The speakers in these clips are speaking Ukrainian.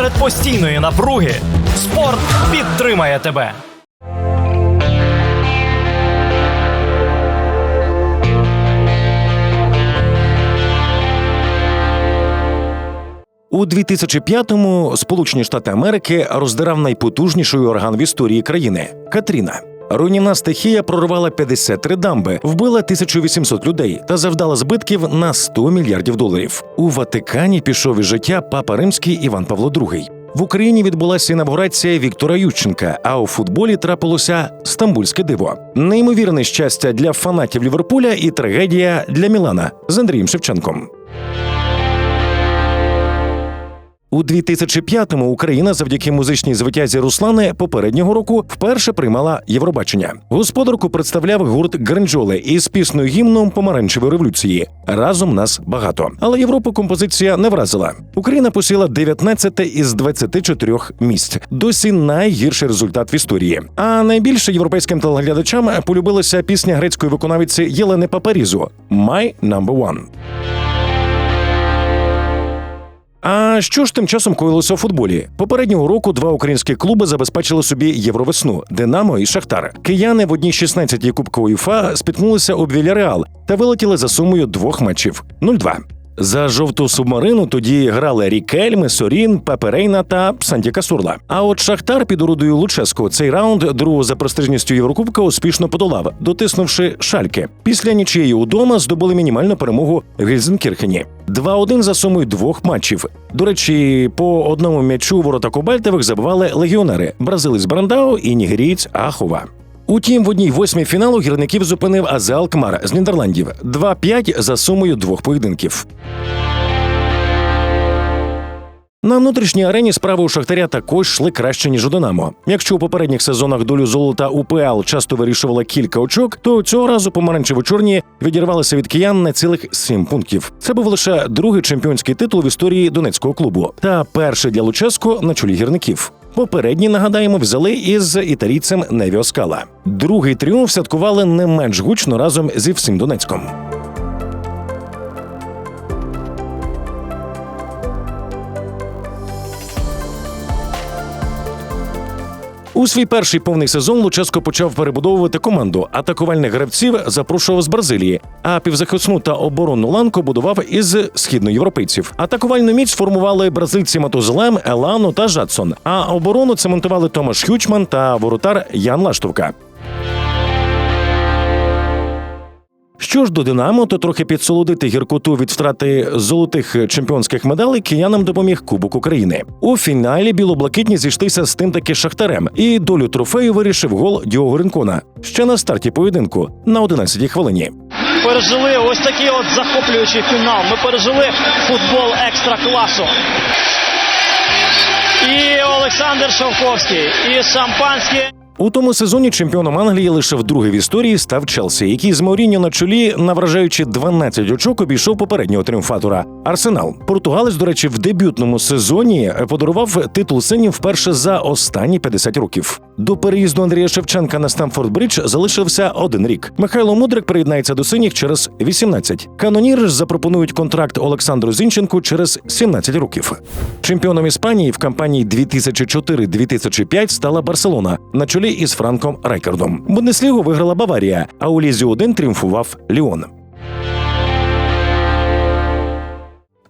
Серед постійної напруги спорт підтримає тебе. У 2005-му Сполучені Штати Америки роздирав найпотужніший орган в історії країни Катріна. Руйнівна стихія прорвала 53 дамби, вбила 1800 людей та завдала збитків на 100 мільярдів доларів. У Ватикані пішов із життя папа римський Іван Павло II. В Україні відбулася інавгурація Віктора Ющенка, а у футболі трапилося стамбульське диво. Неймовірне щастя для фанатів Ліверпуля і трагедія для Мілана з Андрієм Шевченком. У 2005-му Україна завдяки музичній звитязі Руслани попереднього року вперше приймала Євробачення. Господарку представляв гурт Гринджоли із піснею гімном помаранчевої революції. Разом нас багато. Але Європу композиція не вразила. Україна посіла 19 із 24 місць. Досі найгірший результат в історії. А найбільше європейським телеглядачам полюбилася пісня грецької виконавиці Єлени Папарізу «My Number One». А що ж тим часом коїлося у футболі? Попереднього року два українські клуби забезпечили собі євровесну Динамо і Шахтар. Кияни в одній 16-й Кубку УЄФА спіткнулися об Вільяреал та вилетіли за сумою двох матчів 0-2. За жовту субмарину тоді грали Рікельми, Сорін, Пеперейна та Санті Касурла. А от Шахтар під орудою Луческо цей раунд другого за престижністю Єврокубка успішно подолав, дотиснувши шальки. Після нічиєї удома здобули мінімальну перемогу в Гельзенкірхені. 2-1 за сумою двох матчів. До речі, по одному м'ячу ворота Кобальтових забивали легіонери бразилець Брандау і нігерієць Ахова. Утім, в одній восьмій фіналу гірників зупинив Азе Кмар з Нідерландів 2-5 за сумою двох поєдинків. На внутрішній арені справи у Шахтаря також йшли краще ніж у Динамо. Якщо у попередніх сезонах долю золота УПЛ часто вирішувала кілька очок, то цього разу помаранчево-чорні відірвалися від киян на цілих сім пунктів. Це був лише другий чемпіонський титул в історії донецького клубу та перший для Луческо на чолі гірників. Попередні нагадаємо взяли із італійцем Невіо Скала. Другий тріумф святкували не менш гучно разом зі всім Донецьком. У свій перший повний сезон Луческо почав перебудовувати команду. Атакувальних гравців запрошував з Бразилії, а півзахисну та оборонну ланку будував із східноєвропейців. Атакувальну міць формували бразильці Матузелем, Елану та Жадсон. А оборону цементували Томаш Хючман та воротар Ян Лаштовка. Що ж до Динамо, то трохи підсолодити гіркоту від втрати золотих чемпіонських медалей киянам допоміг Кубок України. У фіналі білоблакитні зійшлися з тим таки шахтарем, і долю трофею вирішив гол Діого Ринкона ще на старті поєдинку на 11-й хвилині. пережили ось такий от захоплюючий фінал. Ми пережили футбол екстра класу. І Олександр Шовковський, і шампанське. У тому сезоні чемпіоном Англії лише вдруге в історії став Челсі, який з Мауріньо на чолі, навражаючи 12 очок, обійшов попереднього тріумфатора Арсенал. Португалець, до речі, в дебютному сезоні подарував титул синів вперше за останні 50 років. До переїзду Андрія Шевченка на Стамфорд Бридж залишився один рік. Михайло Мудрик приєднається до синіх через 18. Каноніри ж запропонують контракт Олександру Зінченку через 17 років. Чемпіоном Іспанії в кампанії 2004-2005 стала Барселона на чолі із Франком Райкардом. Бундеслігу виграла Баварія, а у лізі 1 тріумфував Ліон.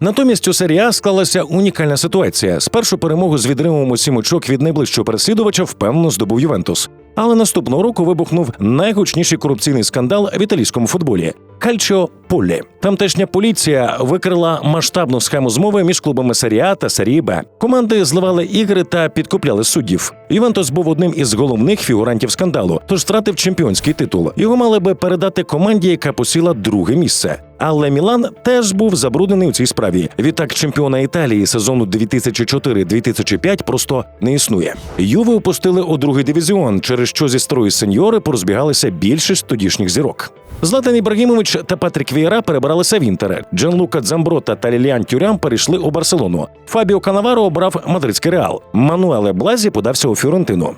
Натомість у серії склалася унікальна ситуація. Спершу перемогу з відривом у очок від найближчого переслідувача впевнено здобув Ювентус. Але наступного року вибухнув найгучніший корупційний скандал в італійському футболі. Кальчо Полі. Тамтешня поліція викрила масштабну схему змови між клубами Серія А та Серії Б. Команди зливали ігри та підкупляли суддів. Ювентус був одним із головних фігурантів скандалу, тож втратив чемпіонський титул. Його мали би передати команді, яка посіла друге місце. Але Мілан теж був забруднений у цій справі. Відтак чемпіона Італії сезону 2004-2005 просто не існує. Юве опустили у другий дивізіон, через що зі строю сеньори порозбігалися більшість тодішніх зірок. Златан Ібрагімович та Патрік Вієра перебиралися в Інтер. Джанлука Дзамброта та Ліліан Тюрям перейшли у Барселону. Фабіо Канаваро обрав мадридський реал. Мануеле Блазі подався у Фіорентину.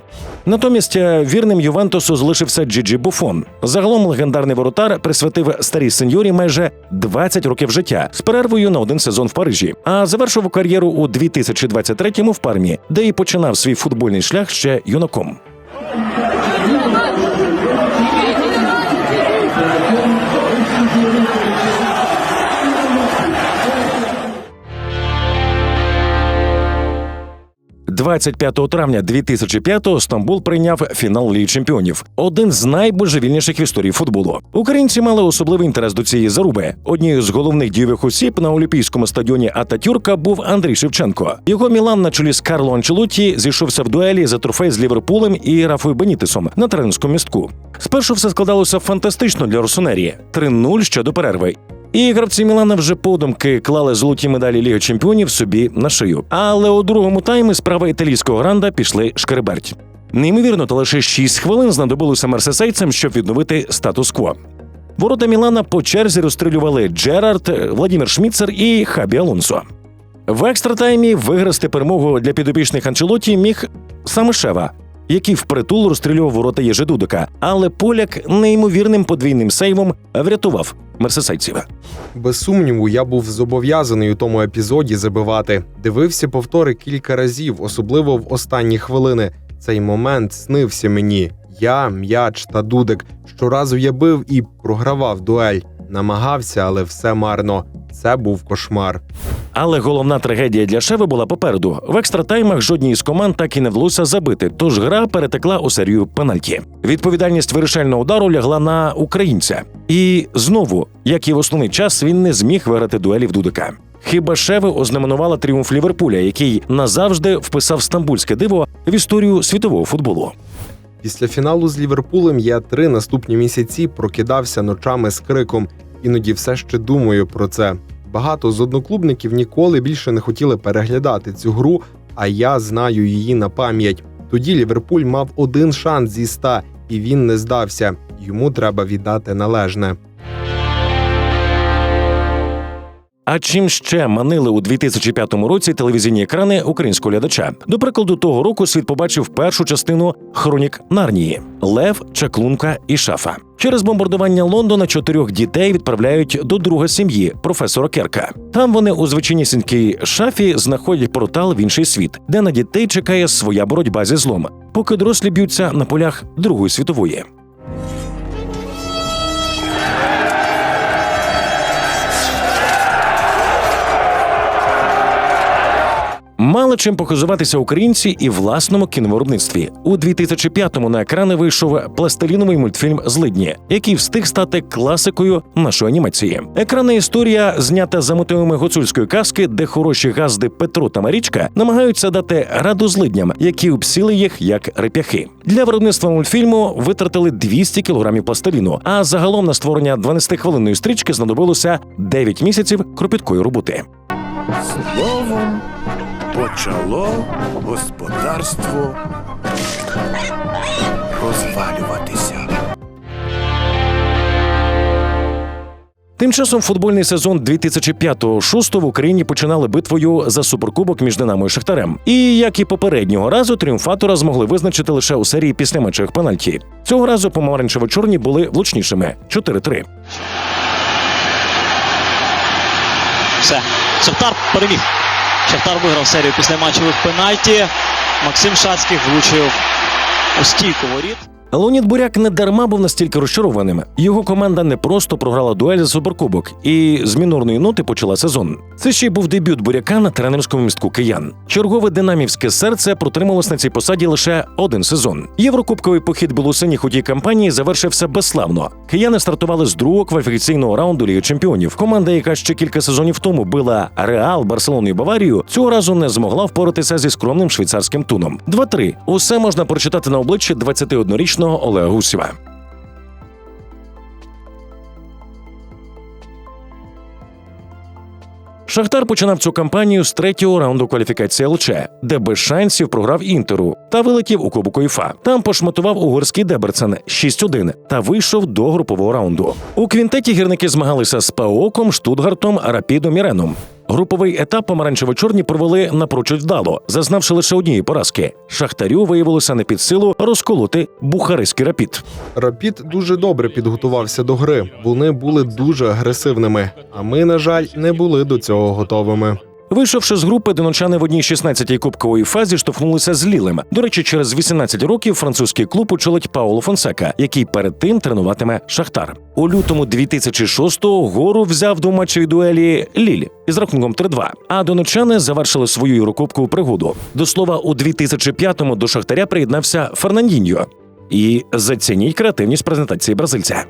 Натомість е, вірним Ювентусу залишився Джиджі Буфон. Загалом легендарний воротар присвятив старій сеньорі майже 20 років життя з перервою на один сезон в Парижі, а завершив кар'єру у 2023-му в Пармі, де і починав свій футбольний шлях ще юнаком. – 25 травня 2005-го Стамбул прийняв фінал Ліги Чемпіонів, один з найбожевільніших в історії футболу. Українці мали особливий інтерес до цієї заруби. Однією з головних дійових осіб на олімпійському стадіоні Ататюрка був Андрій Шевченко. Його Мілан на чолі з Карло Анчелотті зійшовся в дуелі за трофей з Ліверпулем і Рафою Бенітесом на тренерському містку. Спершу все складалося фантастично для Росонерії – 3-0 ще до перерви. І гравці Мілана вже подумки клали золоті медалі Ліги Чемпіонів собі на шию. Але у другому таймі справа італійського гранда пішли шкереберть. Неймовірно, та лише 6 хвилин знадобилося мерсесейцям, щоб відновити статус-кво. Ворота Мілана по черзі розстрілювали Джерард, Владімір Шміцер і Хабі Алонсо. В екстратаймі виграти перемогу для підопічних Анчелоті міг саме Шева, який впритул розстрілював ворота Єжи Дудика, але поляк неймовірним подвійним сейвом врятував мерсесайців. Без сумніву, я був зобов'язаний у тому епізоді забивати. Дивився повтори кілька разів, особливо в останні хвилини. Цей момент снився мені. Я, м'яч та дудик. Щоразу я бив і програвав дуель. Намагався, але все марно. Це був кошмар. Але головна трагедія для Шеви була попереду. В екстратаймах жодній із команд так і не вдалося забити, тож гра перетекла у серію пенальті. Відповідальність вирішального удару лягла на українця. І знову, як і в основний час, він не зміг виграти дуелі в Дудика. Хіба Шеви ознаменувала тріумф Ліверпуля, який назавжди вписав стамбульське диво в історію світового футболу. Після фіналу з Ліверпулем я три наступні місяці прокидався ночами з криком. Іноді все ще думаю про це. Багато з одноклубників ніколи більше не хотіли переглядати цю гру, а я знаю її на пам'ять. Тоді Ліверпуль мав один шанс зі ста, і він не здався. Йому треба віддати належне. А чим ще манили у 2005 році телевізійні екрани українського глядача? До прикладу, того року світ побачив першу частину хронік Нарнії: Лев, Чаклунка і Шафа. Через бомбардування Лондона чотирьох дітей відправляють до друга сім'ї професора Керка. Там вони у звичайнісінькій шафі знаходять портал в інший світ, де на дітей чекає своя боротьба зі злом, поки дорослі б'ються на полях Другої світової. Мали чим показуватися українці і власному кіновиробництві. У 2005-му на екрани вийшов пластиліновий мультфільм Злидні, який встиг стати класикою нашої анімації. Екранна історія знята за мотивами гуцульської казки, де хороші газди Петро та Марічка намагаються дати раду злидням, які обсіли їх як реп'яхи. Для виробництва мультфільму витратили 200 кілограмів пластиліну, а загалом на створення 12-хвилинної стрічки знадобилося 9 місяців кропіткої роботи. Словом почало господарство розвалюватися. Тим часом футбольний сезон 2005-2006 в Україні починали битвою за суперкубок між Динамо і Шахтарем. І як і попереднього разу, тріумфатора змогли визначити лише у серії після матчевих пенальті. Цього разу помаранчево-чорні були влучнішими 4-3. Все. Шахтар переміг. Шахтар виграв серію після матчевих пенальті. Максим Шацький влучив у стійку воріт. Леонід Буряк не дарма був настільки розчарованим. Його команда не просто програла дуель за суперкубок, і з мінорної ноти почала сезон. Це ще й був дебют буряка на тренерському містку киян. Чергове динамівське серце протрималось на цій посаді лише один сезон. Єврокубковий похід білосиніх у тій кампанії завершився безславно. Кияни стартували з другого кваліфікаційного раунду Ліги Чемпіонів. Команда, яка ще кілька сезонів тому била Реал, Барселону і Баварію, цього разу не змогла впоратися зі скромним швейцарським туном. 2-3. Усе можна прочитати на обличчі 21-річного Олега Гусєва. Шахтар починав цю кампанію з третього раунду кваліфікації ЛЧ, де без шансів програв інтеру та вилетів у Кубок УЄФА. Там пошматував угорський Деберцен 6-1 та вийшов до групового раунду. У квінтеті гірники змагалися з Паоком, Штутгартом, Рапідом і Реном. Груповий етап помаранчево-чорні провели напрочуд вдало, зазнавши лише однієї поразки. Шахтарю виявилося не під силу розколоти бухариський рапід. Рапід дуже добре підготувався до гри. Вони були дуже агресивними. А ми, на жаль, не були до цього готовими. Вийшовши з групи, доночани в одній 16-й кубкової фазі штовхнулися з Лілем. До речі, через 18 років французький клуб очолить Пауло Фонсека, який перед тим тренуватиме Шахтар. У лютому 2006-го гору взяв до матчевій дуелі Ліль із рахунком 3-2. А доночани завершили свою Єврокубкову пригоду. До слова, у 2005-му до Шахтаря приєднався Фернандіньо. І зацініть креативність презентації бразильця.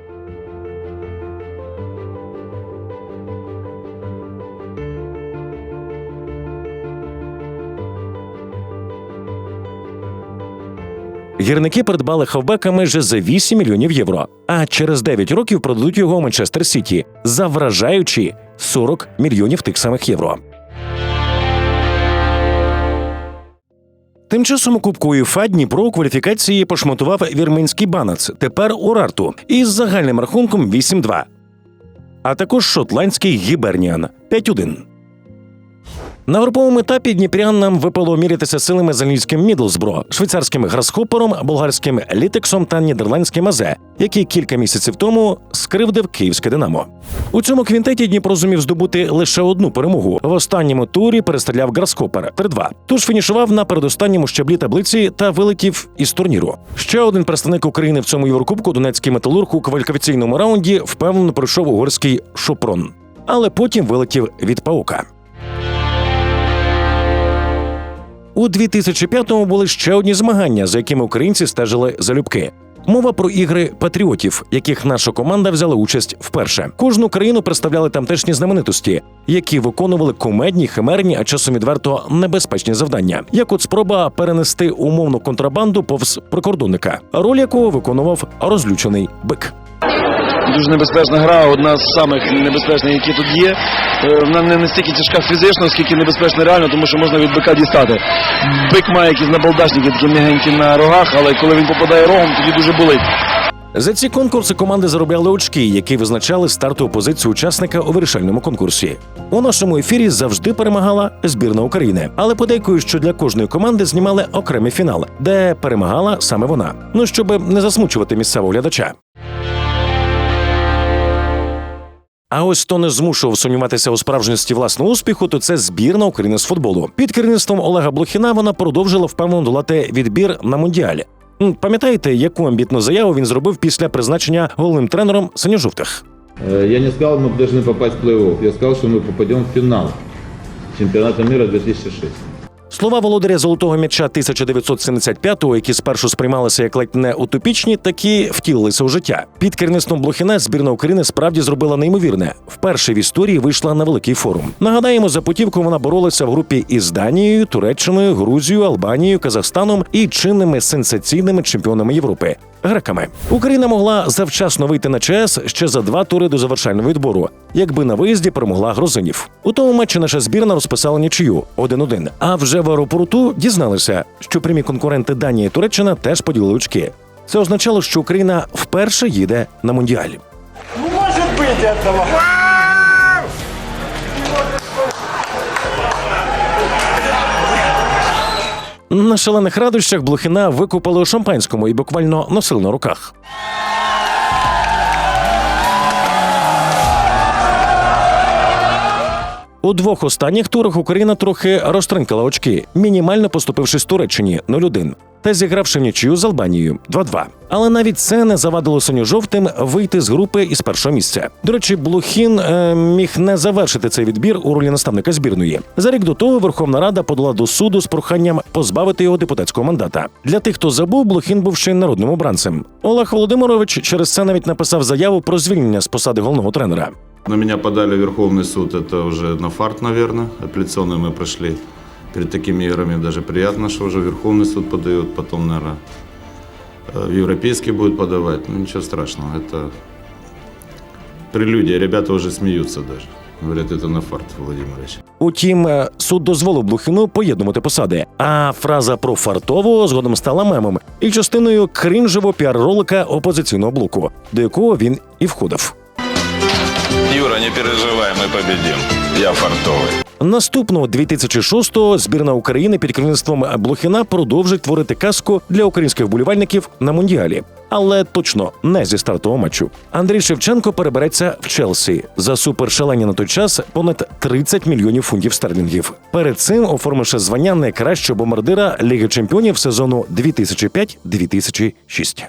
Гірники придбали хавбека майже за 8 мільйонів євро, а через 9 років продадуть його у Манчестер Сіті за вражаючі 40 мільйонів тих самих євро. Тим часом у Кубку УЄФА Дніпро у кваліфікації пошматував вірменський банац, тепер Урарту, із загальним рахунком 8-2. А також шотландський гіберніан 5-1. На груповому етапі дніпрянам випало мірятися силами з англійським Мідлсбро, швейцарським Грасхопером, болгарським Літексом та нідерландським Азе, який кілька місяців тому скривдив київське Динамо. У цьому квінтеті Дніпро зумів здобути лише одну перемогу. В останньому турі перестріляв Грасхопер 3-2. Тож фінішував на передостанньому щаблі таблиці та вилетів із турніру. Ще один представник України в цьому Єврокубку Донецький металург у кваліфікаційному раунді впевнено пройшов угорський Шопрон, але потім вилетів від паука. У 2005-му були ще одні змагання, за якими українці стежили залюбки. Мова про ігри патріотів, яких наша команда взяла участь вперше. Кожну країну представляли тамтешні знаменитості, які виконували кумедні, химерні, а часом відверто небезпечні завдання, як от спроба перенести умовну контрабанду повз прикордонника, роль якого виконував розлючений бик. Дуже небезпечна гра, одна з самих небезпечних, які тут є. Е, Вона не настільки тяжка фізично, скільки небезпечна реально, тому що можна від бика дістати. Бик має якісь набалдашники, такі м'ягенькі на рогах, але коли він попадає рогом, тоді дуже болить. За ці конкурси команди заробляли очки, які визначали стартову позицію учасника у вирішальному конкурсі. У нашому ефірі завжди перемагала збірна України, але подейкую, що для кожної команди знімали окремий фінал, де перемагала саме вона. Ну щоб не засмучувати місцевого глядача. А ось хто не змушував сумніватися у справжності власного успіху, то це збірна України з футболу. Під керівництвом Олега Блохіна вона продовжила впевнено долати відбір на мундіалі. М, Пам'ятаєте, яку амбітну заяву він зробив після призначення головним тренером синьо-жовтих? Э, Я не сказал, мы должны попасть в плей-офф. Я сказал, что мы попадем в финал чемпионата мира 2006. Слова володаря золотого м'яча 1975-го, які спершу сприймалися як ледь не утопічні, такі втілилися у життя. Під керівництвом Блохіна збірна України справді зробила неймовірне. Вперше в історії вийшла на великий форум. Нагадаємо, за путівку вона боролася в групі із Данією, Туреччиною, Грузією, Албанією, Казахстаном і чинними сенсаційними чемпіонами Європи. Греками Україна могла завчасно вийти на ЧС ще за два тури до завершального відбору, якби на виїзді перемогла грузинів. У тому матчі наша збірна розписала нічию 1-1. А вже в аеропорту дізналися, що прямі конкуренти Данія і Туреччина теж поділили очки. Це означало, що Україна вперше їде на мундіаль. На шалених радощах Блохіна викупали у шампанському і буквально носили на руках. У двох останніх турах Україна трохи розтринкала очки, мінімально поступившись Туреччині 0-1 та зігравши в нічию з Албанією 2-2. Але навіть це не завадило синьо-жовтим вийти з групи із першого місця. До речі, Блохін е, міг не завершити цей відбір у ролі наставника збірної. За рік до того Верховна Рада подала до суду з проханням позбавити його депутатського мандата. Для тих, хто забув, Блохін був ще й народним обранцем. Олег Володимирович через це навіть написав заяву про звільнення з посади головного тренера. На меня подали в Верховный суд, это уже на фарт, наверное. Апелляционный мы прошли. Перед такими играми даже приятно, что уже Верховный суд подает, потом, наверное, в Европейский будет подавать. Ну, ничего страшного, это прелюдия, ребята уже смеются даже. Говорят, это на фарт, Владимирович. Утім, е, суд дозволив Блохіну поєднувати посади. А фраза про фартово згодом стала мемом і частиною крінжевого піар-ролика опозиційного блоку, до якого він і входив. Юра, не переживай, мы победим. Я фартовый. Наступного 2006-го збірна України під керівництвом Блохіна продовжить творити казку для українських вболівальників на мундіалі, але точно не зі стартового матчу. Андрій Шевченко перебереться в Челсі за супершалені на той час понад 30 мільйонів фунтів стерлінгів. Перед цим оформивши звання найкращого бомбардира Ліги Чемпіонів сезону 2005-2006.